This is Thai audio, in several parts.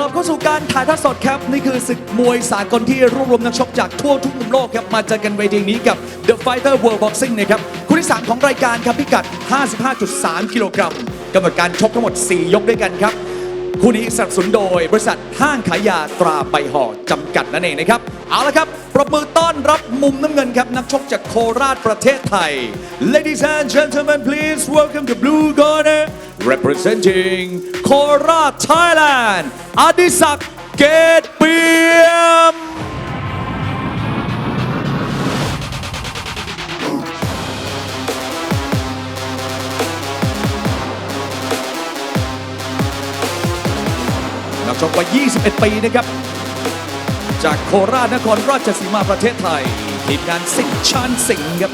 กลับเข้าสู่การถ่ายทอดสดครับ นี่คือศึกมวยสากลที่รวบรวมนักชกจากทั่วทุกมุมโลกครับ มาเจอกันเวทีนี้กับ The Fighter World Boxing นะครับคู่ที่ 3 ของรายการครับพิกัด 55.3 กิโลกรัมกำหนดการชกทั้งหมด 4 ยกด้วยกันครับ คู่นี้สนับสนุนโดย บริษัทห้างขายยาตราใบห่อจำกัดนั่นเองนะครับ เอาละครับปรบมือต้อนรับมุมน้ำเงินครับ นักชกจากโคราชประเทศไทย Ladies and gentlemen please welcome to blue corner representing โคราช Thailand อดิศักดิ์เกตเปียม ชกวัย 21 ปีนะครับ จากโคราชนครราชสีมาประเทศไทย ทีมงานสิงชานสิงครับ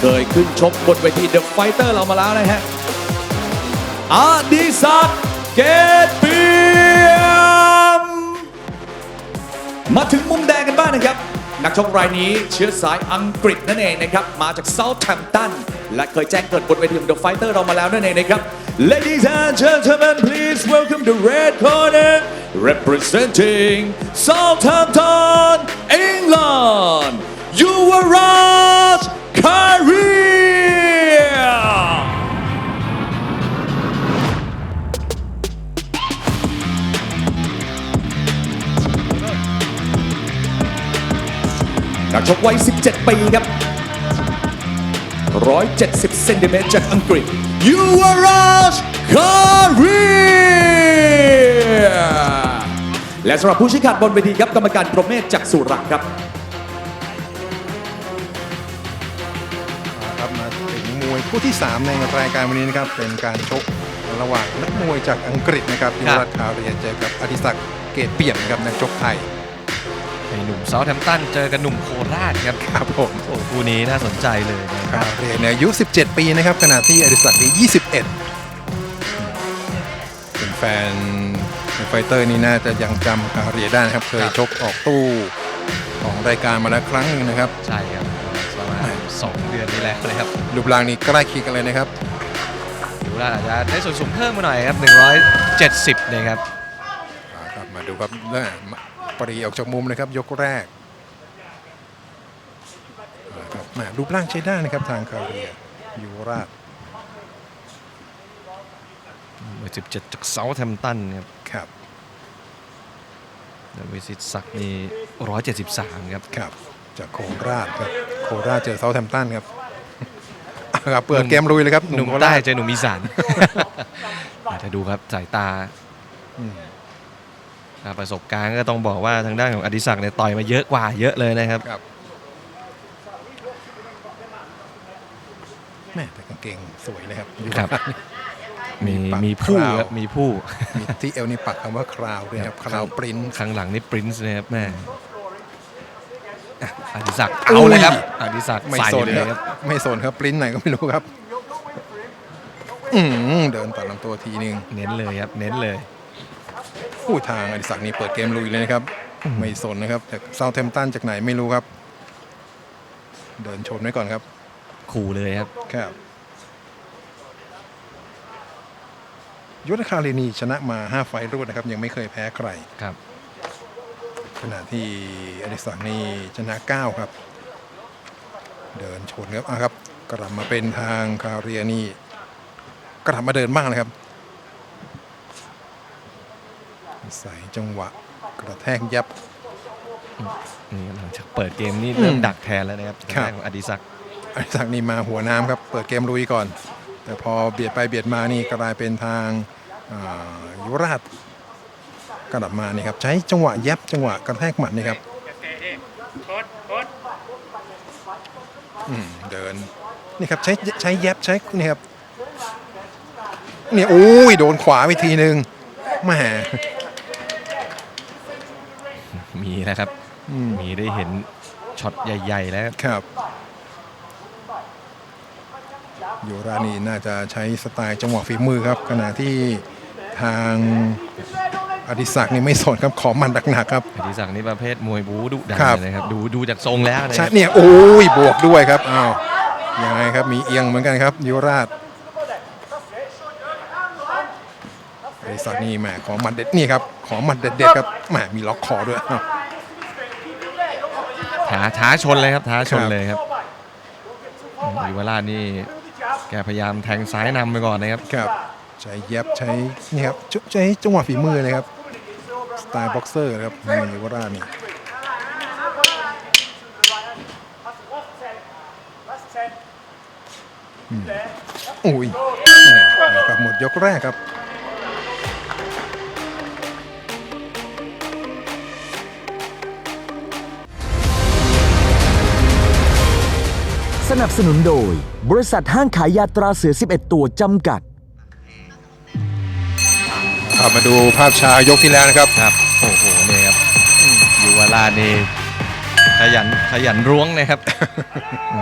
เคยขึ้นชกบนเวทีเดอะไฟเตอร์เรามาแล้วนะฮะอาดิศักดิ์เกตเปียม มาถึงมุมแดงกันบ้างนะครับ นักชกรายนี้เชื้อสายอังกฤษนั่นเองนะครับ มาจากเซาท์แ m ม t ตันและเคยแจ้งเกิดบนเวทีของ The Fighter เรามาแล้วนั่นเองนะครับ Ladies and gentlemen please welcome the red corner representing Southampton England Yuvaraj Career นักชกวัย 17 ปีครับ 170 เซนติเมตรจากอังกฤษยูวาราชคารีและสำหรับผู้ชี้ขาดบนเวทีครับกรรมการประเมศจากสุรักษ์ครับครับมาถึงมวยคู่ที่ 3 ในรายการวันนี้นะครับ เป็นการชกระหว่างนักมวยจากอังกฤษนะครับพิรัตคาเรียเจอกับอดิศักดิ์เกตเปี่ยมนะครับนักชกไทยไอ้ หนุ่มเซาท์แ m ม t ตันเจอกับหนุ่มโคราชครับครับผม โอ้คู่นี้น่าสนใจเลยนะคครับาเรียเนี่ยอายุ 17 ปีนะครับขณะที่อดิศักดิ์นี่21 เป็นแฟนไฟเตอร์นี่น่าจะยังจำคาเรียได้นะครับ เคยชกออกตู้ของรายการมาแล้วครั้งหนึ่งนะครับ ใช่ครับประมาณ2เดือนที่แล้วเลยครับรูปร่างนี้ใกล้เคียงกันเลยนะครับ ดูแล้วอาจจะได้ส่วนสูงเพิ่มมาหน่อยครับ 170นะครับอ่าครับมา ดูครับแม่ปรีออกจากมุมนะครับ ยกแรกอ่าครับแม่รูปร่างใช้ได้นะครับทางคาเรียยูราชเบอร์17จากเซาท์แ m ม t ตันครับครับแล้ววิสิตศักดิ์นี่173ครับครับ จากโคราชครับโคราชเจอเซาท์แฮมป์ตันครับอ่าครับเปิดเกมลุยเลยครับหนุ่มโคใต้ราชเจอหนุ่มอีสานอาจจะดูครับสายตาอืมอ่า ประสบการณ์ก็ต้องบอกว่าทางด้านของอดิศักดิ์เนี่ยต่อยมาเยอะกว่าเยอะเลยนะครับครับแม่แต่กางเกงสวยเลยครับยูครับราชมีปักมีผู้คราวครับมีผู้มีที่เอวนี่ปักคำว่าคราวด้วยครับคราวปริ้นข้างหลังนี่ปรินซ์นะครับแม่อะอดิศักดิ์เอาเลยครับอดิศักดิ์ไม่ใส่สนเลยคครัรับบไม่สนครับปริ้นไหนก็ไม่รู้ครับอืมเดินตัดลำตัวทีหนึ่งเน้นเลยครับ เน้นเลย ผู้ทางอดิศักดิ์นี่เปิดเกมลุยเลยนะครับ ไม่สนนะครับแต่เซาท์แฮมป์ตันจากไหนไม่รู้ครับ เดินชนไว้ก่อนครับ ขู่เลยครับครับยุทธคาเรนีชนะมา 5 ไฟล์รวดนะครับ ยังไม่เคยแพ้ใครครับขณะที่อดิศักดิ์นี่ชนะ 9 ครับ เดินชนครับอะครับกลับมาเป็นทางคาเรียนี่กลับมาเดินบ้างนะครับ ใส่จังหวะกระแทกยับ นี่หลังจากเปิดเกมนี่เริ่มอืมดักแทนแล้วนะครับครับทางด้านของอดิศักดิ์อดิศักดิ์นี่มาหัวน้ำครับ เปิดเกมลุยก่อน แต่พอเบียดไปเบียดมานี่กลายเป็นทางอ่ายุวราชกลับมานี่ครับใช้จังหวะแยบจังหวะกระแทกหมัดนี่ครับอืมเดินนี่ครับใช้ใช้แยบใช้นี่ครับเนี่ยโอ้ยโดนขวาไปทีนึงแหม มีแล้วครับ อืมมีได้เห็นช็อตใหญ่ ๆ แล้ว ครับครับยูรานี่น่าจะใช้สไตล์จังหวะฝีมือครับ ขณะที่ทางอดิศักดิ์นี่ไม่สนครับขอมันหนักๆครับอดิศักดิ์นี่ประเภทมวยบูดุดันครับ เลยนะครับ ดูดูจากทรงแล้วนะคใช่รับเนี่ยโอ้ยบวกด้วยครับอ้าวยังไงครับมีเอียงเหมือนกันครับยูราช อดิศักดิ์นี่แหมของหมัดเด็ดนี่ครับของหมัดเด็ดๆครับแหมมีล็อกคอด้วยอ้าว ท้าท้าชนเลยครับท้าชนครับ เลยครับอืมยูวราชนี่แกพยายามแทงซ้ายนำไปก่อนนะครับ ครับใช้แยบใช้นี่ครับจุใช้จังหวะฝีมือนะครับสไตล์บ็อกเซอร์นะครับนี่ยุวราชนี่อืมอุ้ยแหม่นะครับหมดยกแรกครับ สนับสนุนโดย บริษัทห้างขายยาตราเสือ 11 ตัวจำกัด ครับมาดูภาพช้ายกที่แล้วนะครับ ครับโอ้โหนี่ครับยูวราชนี่ขยันขยันร้วงนะครับ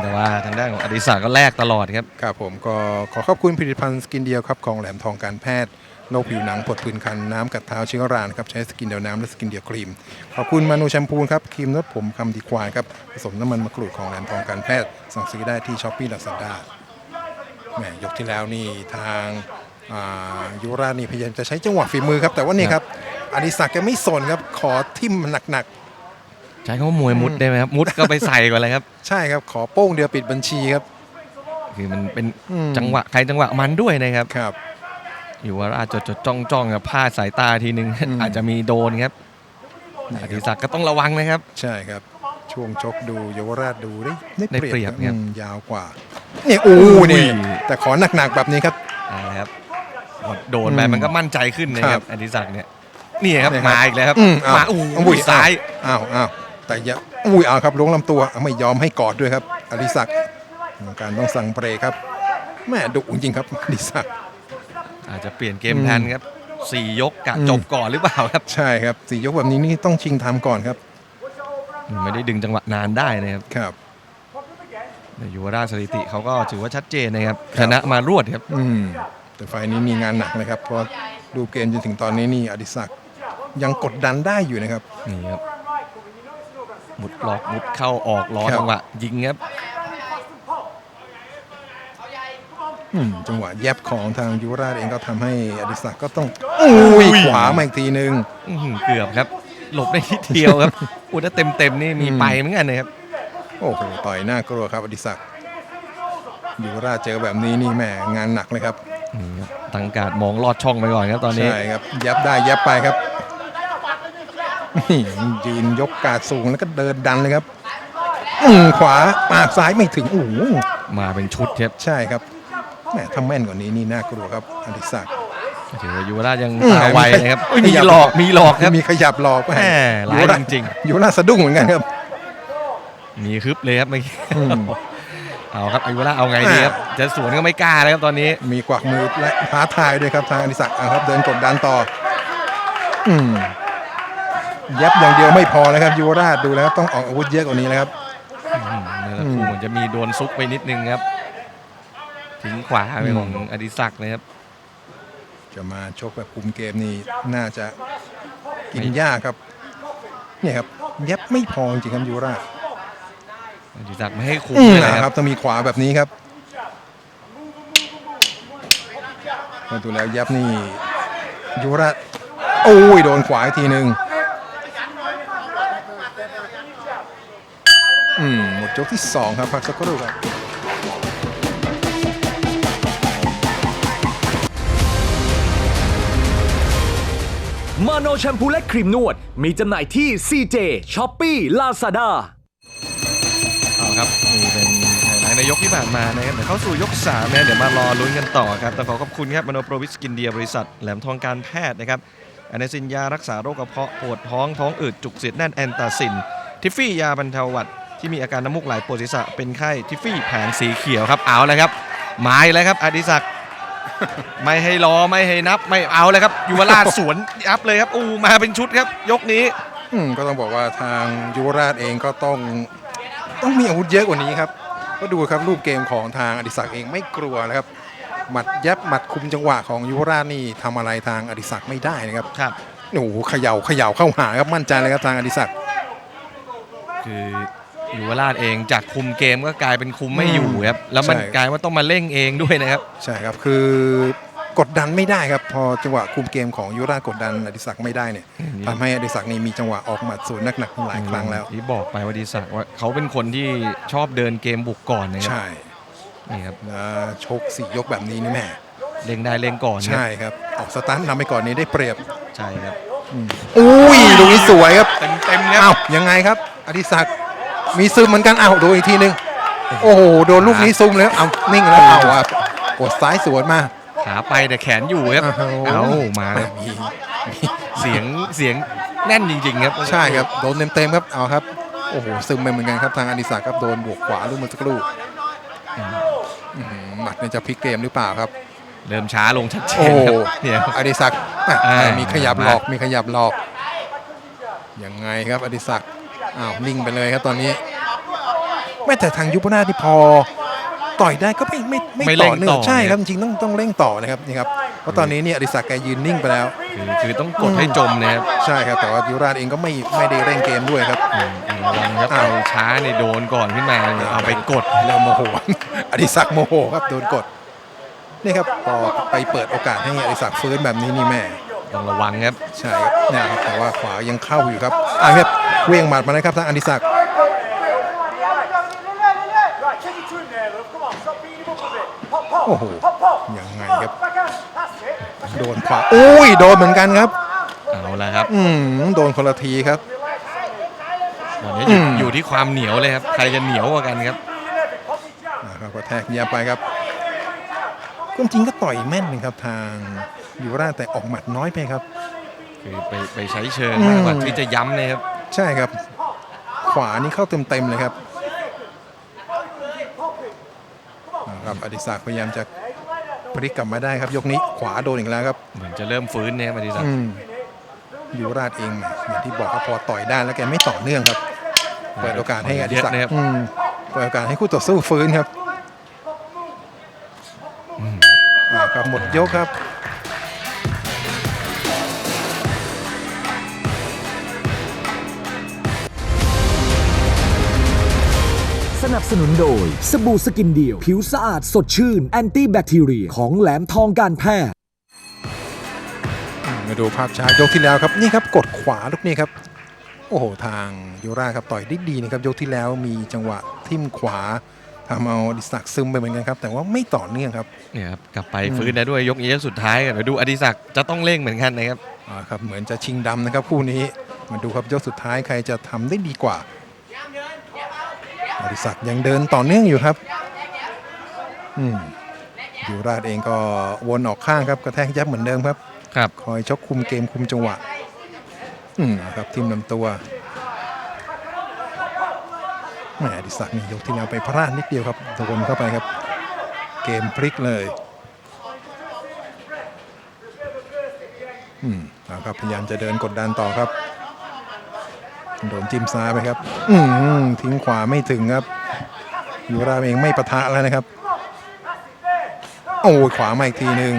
แต่ว่าทางด้านของอดิศักดิ์ก็แลกตลอดครับ ครับผมก็ขอขอบคุณผลิตภัณฑ์สกินเดียวครับของแหลมทองการแพทย์ โรคผิวหนังผดผื่นคันน้ำกัดเท้าเชื้อรานะครับใช้สกินเดียวน้ำและสกินเดียวครีม ขอบคุณมานูแชมพูครับครีมนวดผมคำดีควายครับผสมน้ำมันมะกรูดของแหลมทองการแพทย์สั่งซื้อได้ที่ช้อปปี้ลาซาด้าแหมยกที่แล้วนี่ทางอ่ายุวราชนี่พยายามจะใช้จังหวะฝีมือครับ แต่ว่านี่ครับอดิศักดิ์แกไม่สนครับขอทิ่มมันหนักใช้คำว่ามวยมุดได้ไหมครับมุดก็ไปใส่ก่อนเลยครับๆใช่ครับขอโป้งเดียวปิดบัญชีครับ คือมันเป็นอืมจังหวะใครจังหวะมันด้วยนะครับครับ อยู่ว่าอาจจะจดจ้องจ้องกับพลาดสายตาทีนึงอืมอาจจะมีโดนครับอดิศักดิ์ก็ต้องระวังนะครับ ใช่ครับ ช่วงชกดูเยาวราชดูได้ได้ได้เปรียบคครัรับบอืมยาวกว่าเนี่ยโอ้นี่อุ้ยแต่ขอหนักๆแบบนี้ครับเอาละครับโดนไปอืมมันก็มั่นใจขึ้นนะคครัรับบอดิศักดิ์เนี่ยนี่ครับเนี่ยครับมาอีกแล้วครับอืมอ้าวมาอู้อุ้ยซ้ายอ้าวอ้าวแต่อย่าอุ้ยเอาครับล้วงลำตัวเอาไม่ยอมให้กอดด้วยครับอดิศักดิ์กรรมการต้องสั่งเบรกครับแม่ดุจริงๆครับอดิศักดิ์ อาจจะเปลี่ยนเกมแพลนครับสี่ยกกะอืมจบก่อนหรือเปล่าครับ ใช่ครับสี่ยกแบบนี้นี่ต้องชิงทำก่อนครับ ไม่ได้ดึงจังหวะนานได้นะครับครับแต่ยูวราชสถิติเขาก็ถือว่าชัดเจนนะครับคชรับนะมารวดครับอืมแต่ไฟล์นี้มีงานหนักนะครับ เพราะดูเกมจนถึงตอนนี้นี่อดิศักดิ์ยังกดดันได้อยู่นะครับนี่ครับมุดหลอกมุดเข้าออกล้อครับจังหวะยิงครับ อืม จังหวะแยบของทางยุวราชเองก็ทำให้อดิศักดิ์ก็ต้องอุ้ยขวามาอีกทีหนึ่งอื้อหือเกือบครับ หลบได้นิดเดียวครับอุยถ้าเต็มเต็มๆนี่มีอืมไปเหมือนกันนะครับ โอ้โหต่อยหน้ากลัวครับอดิศักดิ์ยุวราชเจอแบบนี้นี่แหมงานหนักเลยครับนี่ครับตั้งการดมองลอดช่องไปก่อนครับตอนนี้ ใช่ครับแยบได้แยบไปครับนี่ยืนยกการดสูงแล้วก็เดินดันเลยครับอืมขวาปากซ้ายไม่ถึงโอ้โหมาเป็นชุดครับใช่ครับ แหมถ้าแม่นกว่านี้นี่น่ากลัวครับอดิศักดิ์ถือว่ายูวราชยังอืมตาไวนะครับมีมีหลอกมีหลอกครับมีขยับหลอกแหม่ร้ายจริงยุวราชสะดุ้งเหมือนกันครับ มีฮึบเลยครับเมื่อกี้อืมเอาครับยูวราชเอาไงดีครับจะสวนก็ไม่กล้าเลยครับตอนนี้ มีกวักมือและท้าทายด้วยครับทางอดิศักดิ์อะครับ เดินกดดันต่อ อืมเย็บอย่างเดียวไม่พอนะครับยุวราชดูแล้วต้องออกอาวุธเยอะกว่านี้แล้วครับอืมเมื่อสักครู่เหมือนจะมีโดนซุกไปนิดนึงครับ ทิ้งขวาไปของอดิศักดิ์นะครับ จะมาชกแบบคุมเกมนี่น่าจะกินยากครับ เนี่ยครับเย็บไม่พอจริงๆครับยุวราชอดิศักดิ์ไม่ให้คุมอืมเลยนะนะคครัรับบต้องมีขวาแบบนี้ครับมาดูแล้วเย็บนี่ยุวราชโอ้ยโดนขวาอีกทีหนึ่งอืมหมดยกที่สองครับพักสักครู่ครับ มาโนแชมพูและครีมนวด มีจำหน่ายที่ CJ, Shopee, Lazada เอาครับนี่เป็นไฮไลท์ในยกที่ผ่านมานะครับเดี๋ยวเข้าสู่ยก3นะเดี๋ยวมารอลุ้นกันต่อครับแต่ขอขอบคุณครับมโนโปรวิสกินเดียบริษัท แหลมทองการแพทย์นะครับอเนซินยารักษาโรคกระเพาะปวดท้องท้องอืดจุกเสียดแน่นแอนตาซิน ทิฟฟี่ยาบรรเทาหวัดที่มีอาการน้ำมูกไหลปวดศีรษะเป็นไข้ทิฟฟี่แผงสีเขียวครับเอาเลยครับมาอีกแล้วครับอดิศักดิ์ ไม่ให้รอไม่ให้นับไม่เอาเลยครับยุวราชสวนยับเลยครับอู้มาเป็นชุดครับ ยกนี้อืมก็ต้องบอกว่าทางยุวราชเองก็ต้องต้องมีอาวุธเยอะกว่านี้ครับ ก็ดูครับรูปเกมของทางอดิศักดิ์เองไม่กลัวนะครับ หมัดยับหมัดคุมจังหวะของยุวราชนี่ทำอะไรทางอดิศักดิ์ไม่ได้นะครับครับโอ้โหเขย่าเขย่าเข้าหาครับมั่นใจเลยครับทางอดิศักดิ์คือ ยูวราชเองจากคุมเกมก็กลายเป็นคุมไม่อยู่ครับแล้วมันใช่ กลายว่าต้องมาเร่งเองด้วยนะครับ ใช่ครับคือกดดันไม่ได้ครับพอจังหวะคุมเกมของยุราชกดดันอดิศักดิ์ไม่ได้เนี่ยทำให้อดิศักดิ์นี่มีจังหวะออกหมัดสวนหนักๆหลายครั้งแล้ว ที่บอกไปว่าดีศักดิ์ว่าเขาเป็นคนที่ชอบเดินเกมบุกก่อนนะครัใช่นี่ครับแล้วชกสี่ยกแบบนี้นี่แม่เล็งได้เล็งก่อนครับใช่ครับออกสตาร์ทนำไปก่อนนี้ได้เปรียบใช่ครับอุ้ยลูกนี้สวยครับเต็มเต็มๆครับอ้าวยังไงครับอดิศักดิ์ มีซึมเหมือนกันอ้าวดูอีกทีหนึง โอ้โหโดนลูกนี้ซุ่มแล้วเอานิ่งแล้วเอาอะกดซ้ายสวนมา ขาไปแต่แขนอยู่ครับโอ้โหเอามาแหเลยมีเสียงเสียงแน่นจริงๆครับใช่ครับโดนเต็มๆครับเอาครับโอ้โหซึมไปเหมือนกันครับทางอดิศักดิ์ครับโดนบวกขวาลูกเมื่อสักครู่อื้อหือหมัดเนี่ยจะพลิกเกมหรือเปล่าครับ เริ่มช้าลงชัดเจโอ้นโหครับเนี่ยอดิศักดิ์อะอ่ามีขยับหลอกมีขยับหลอกยังไงครับอดิศักดิ์ อ้าวนิ่งไปเลยครับตอนนี้แม้แต่ทางยุพนาถที่พอต่อยได้ก็ไม่ไม่ไม่ไม่ต่เร่องเนื่อต่งอ ใช่ครับจริงๆต้องต้องเร่งต่อนะครับนี่ครับเพราะตอนนี้เนี่ยอดิศักดิ์แกยืนนิ่งไปแล้ว คือคือต้องกดให้จมนะครับใช่ครับแต่ว่ายุราชเองก็ไม่ไม่ได้เร่งเกมด้วยครับ อืมระวังครับอ้าวไปช้าเนี่ยโดนก่อนขึ้นมาเนี่ยเอาไปกดแล้วโมโห อดิศักดิ์โมโหครับโดนกดนี่ครับพอไปเปิดโอกาสให้อดิศักดิ์ฟื้นแบบนี้นี่แม่ ต้องระวังครับใช่ครับเนี่ยครับแต่ว่าขวายังเข้าอยู่ครับอะครับเวียงหมัดมานะครับทางอดิศักดิ์ Right, take it to him there, love. Come on, stop beating him up a bit. Pop, pop. โอ้โห Pop, pop. ยังไงครับ Backhand. That's it. โดนขวาอุ้ยโดนเหมือนกันครับเอาละครับอืมโดนคนละทีครับตอนนี้อยู่อยู่ที่ความเหนียวเลยครับใครจะเหนียวกว่ากันครับนะครับก็แทกเยียบไปครับ ความจริงก็ต่อยแม่นนะครับทางยูราชแต่ออกหมัดน้อยไปครับ คือไปไปใช้เชิงมากกว่าที่จะย้ำนะครับ ใช่ครับ ขวานี่เข้าเต็มๆเลยครับอ่าครับอดิศักดิ์พยายามจะพลิกกลับมาได้ครับ ยกนี้ขวาโดนอีกแล้วครับ เหมือนจะเริ่มฟื้นนะครับอดิศักอืดิ์มยูราชเองอย่างที่บอกครับพอต่อยได้แล้วแกไม่ต่อเนื่องครับเปิดโอกาสให้อดิศักดิ์เยอะนะครับอืมเปิดโอกาสให้คู่ต่อสู้ฟื้นครับ อ่าครับหมดยกครับสนับสนุนโดย สบู่สกินเดียว ผิวสะอาดสดชื่น แอนตี้แบคทีเรีย ของแหลมทองการแพทย์มาดูภาพช้ายกที่แล้วครับนี่ครับกดขวาลูกนี้ครับ โอ้โหทางยูราครับต่อยได้ดีนะครับยกที่แล้วมีจังหวะทิ่มขวา ทำเอาอดิศักดิ์ซึมไปเหมือนกันครับ แต่ว่าไม่ต่อเนื่องครับเนี่ยครับกลับไปฟื้นได้ด้วยยกนี้ยกสุดท้ายกันเดี๋ยวดูอดิศักดิ์จะต้องเร่งเหมือนกันนะครับอ่าครับเหมือนจะชิงดำนะครับคู่นี้มาดูครับยกสุดท้ายใครจะทำได้ดีกว่าอดิศักดิ์ยังเดินต่อเนื่องอยู่ครับอืมยูราชเองก็วนออกข้างครับกระแทกยับเหมือนเดิมครับ ครับ คอยชกคุมเกมคุมจังหวะ อืมครับทีมลำตัว แหมอดิศักดิ์นี่ยกที่แล้วไปพลาดนิดเดียวครับโดนเข้าไปครับ เกมพลิกเลยอืมเอาครับพยายามจะเดินกดดันต่อครับโดนจิ้มซ้ายไปครับ อืมทิ้งขวาไม่ถึงครับยูราเองไม่ปะทะแล้วนะครับ โอ้ขวามาอีกทีหนึ่ง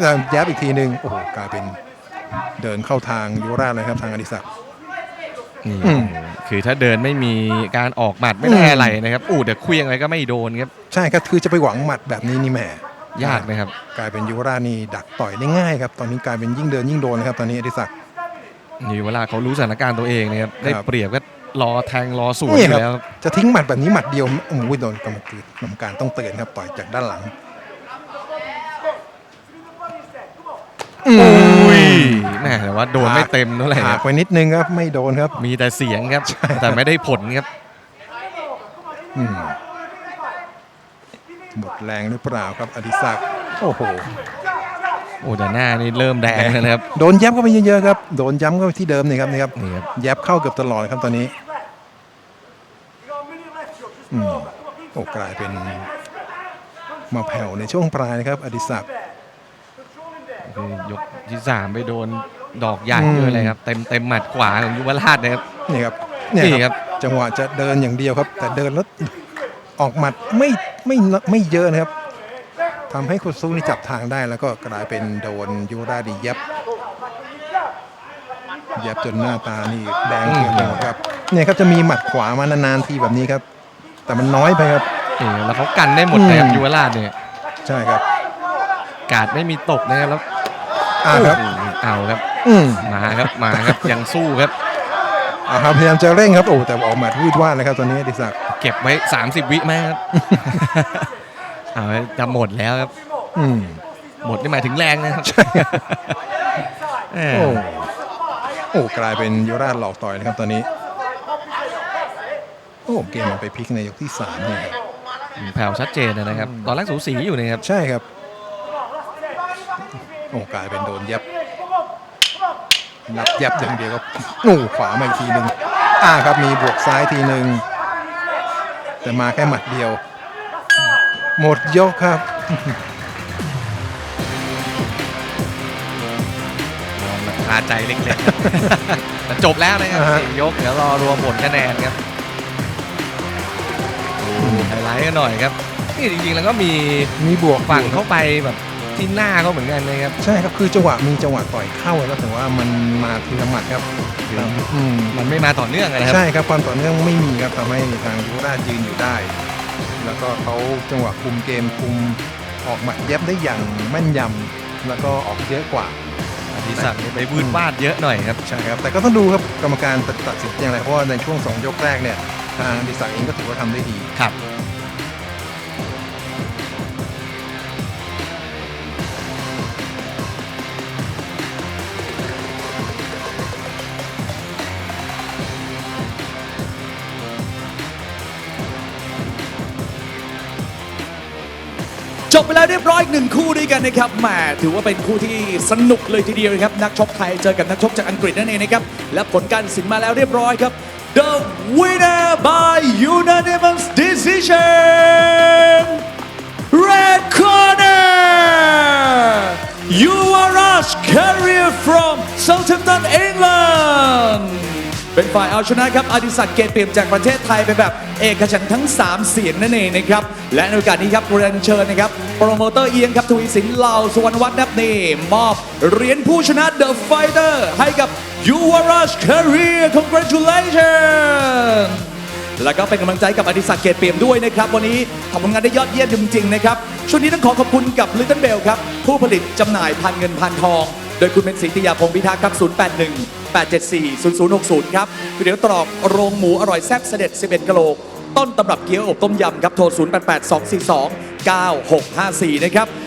แล้วยับอีกทีหนึ่งโอ้กลายเป็นเดินเข้าทางยุราเลยครับทางอดิศักดิ์อืม คือถ้าเดินไม่มีการออกหมัดไม่ได้อืมอะไรนะครับอู้เดี๋ยวเคลียงอะไรก็ไม่โดนครับ ใช่ครับคือจะไปหวังหมัดแบบนี้นี่แหมยากนะครับ กลายเป็นยุราชนี่ดักต่อยได้ง่ายครับ ตอนนี้กลายเป็นยิ่งเดินยิ่งโดนนะครับ ตอนนี้อดิศักดิ์นี่เวลาเขารู้สถานการณ์ตัวเองนะครับได้ครับเปรียบก็รอแทงรอสวนนี่อครัยู่แล้วบจะทิ้งหมัดแบบนี้หมัดเดียวโอ้โหโดนกรรมการกรรมการต้องเตือนครับต่อยจากด้านหลัง แม่แต่ว่าโดนไม่เต็มเท่าไหร่คหัรักบไปนิดนึงครับไม่โดนครับ มีแต่เสียงครับ แต่ไม่ได้ผลครับอืมหมดแรงหรือเปล่าครับอดิศักดิ์โอ้โหโอ้แต่หน้านี่เริ่มแดงแล้วนะครับ โดนย้ำเข้าไปเยอะๆครับ โดนย้ำเข้าไปที่เดิมนี่ครับนี่ครับนี่ครับแยบเข้าเกือบตลอดครับตอนนี้ You got a minute left, Chuck. Just อืม go. Come on, beat โอ้กลายเป็นมาแผ่วในช่วงปลายนะครับ อดิศักดิ์ คือยกที่สามไปโดนดอกใหญ่ด้วยเลยครับ เต็มเต็มหมัดขวาของยุวราชนะครับนี่ครับนี่เนี่ยครับ จังหวะจะเดินอย่างเดียวครับ แต่เดินแล้วออกหมัดไม่ไม่ไม่เยอะนะครับทำให้คุณสู้นี่จับทางได้แล้วก็กลายเป็นโดนยูราดีเย็บเย็บจนหน้าตานี่แดงเขียวไปหมดครับเนี่ยครับจะมีหมัดขวามานานๆทีแบบนี้ครับ แต่มันน้อยไปครับนี่แล้วเขากันได้หมดนะครับอืมยุวราชเนี่ยใช่ครับ กาดไม่มีตกนะครับแล้ว อ่าครับโอ้โหเอาครับอืมมาครับมาครับยังสู้ครับอ่าครับพยายามจะเร่งครับโอ้แต่ออกหมัดวืดวาดเลยครับตอนนี้อดิศักดิ์เก็บไว้ 30 วิไหมครับเอาไว้จะหมดแล้วครับ อืมหมดนี่หมายถึงแรงนะครับแหม่โอ้โอ้กลายเป็นยุราชหลอกต่อยนะครับ ตอนนี้ โอ้เกมมันไปพลิกในยกที่สามเนี่ยครับแผ่วชัดเจนนะครับ ตอนแรกสูสีอยู่นะครับ ใช่ครับโอ้กลายเป็นโดนยับนับยับอย่างเดียวก็โอ้ขวามาอีกทีหนึ่งอ่าครับมีบวกซ้ายทีหนึ่งแต่มาแค่หมัดเดียว หมดยกครับมองแบบคาใจเล็กๆแต่จบแล้วนะครับอ่าฮะสี่ยกเดี๋ยวรอรวมผลคะแนนครับดูไฮไลท์กันหน่อยครับนี่จริงๆแล้วก็มีมีบวกฝั่งอยู่เข้าไปแบบ ที่หน้าเขาเหมือนกันนะครับ ใช่ครับคือจังหวะมีจังหวะต่อยเข้าแล้วแต่ว่ามันมาทีละหมัดครับอืมมันไม่มาต่อเนื่องอะนะครับ ใช่ครับความต่อเนื่องไม่มีครับทำให้ทางยุวราชยืนอยู่ได้ แล้วก็เขาจังหวะคุมเกมคุมออกหมัดเย็บได้อย่างแม่นยำแล้วก็ออกเยอะกว่าอดิศักดิ์นี่ไปวืดวาดเยอะหน่อยครับ ใช่ครับ แต่ก็ต้องดูครับกรรมการตัดตัดสินอย่างไรเพราะว่าในช่วง 2 ยกแรกเนี่ยทางดิศักดิ์เองก็ถือว่าทำได้ดีครับ จบไปแล้วเรียบร้อยอีกหนึ่งคู่ด้วยกันนะครับแหมถือว่าเป็นคู่ที่สนุกเลยทีเดียวนะครับ นักชกไทยเจอกับนักชกจากอังกฤษนั่นเองนะครับ และผลการสินมาแล้วเรียบร้อยครับ The winner by unanimous decision Red corner Yuvaraj Carrier from Southampton England เป็นฝ่ายเอาชนะครับอดิศักดิ์เกตเปรียมจากประเทศไทยไปแบบเอกฉันท์ทั้ง 3 เสียงนั่นเองนะครับ และในโอกาสนี้ครับเรียนเชิญนะครับ โปรโมเตอร์เอียงครับทวีสินเหล่าสุวรรณวัฒน์นับนี่มอบเหรียญผู้ชนะ The Fighter ให้กับ Yuvaraj Carrier congratulations แล้วก็เป็นกำลังใจกับอดิศักดิ์เกตเปรียมด้วยนะครับ วันนี้ทำผลงานได้ยอดเยี่ยมจริงๆนะครับช่วงนี้ต้องขอขอบคุณกับ Little Bell ครับผู้ผลิตจำหน่ายพันเงินพันทอง โดยคุณเป็นศรีติยาพงศ์พิทักษ์ครับ081 874 0060 ครับก๋วยเตี๋ยวตรอกโรงหมูอร่อยแซ่บเสด็จ 11กะโหลก ต้นตำรับเกี๊ยวอบต้มยำครับ โทร 088242 9654 นะครับ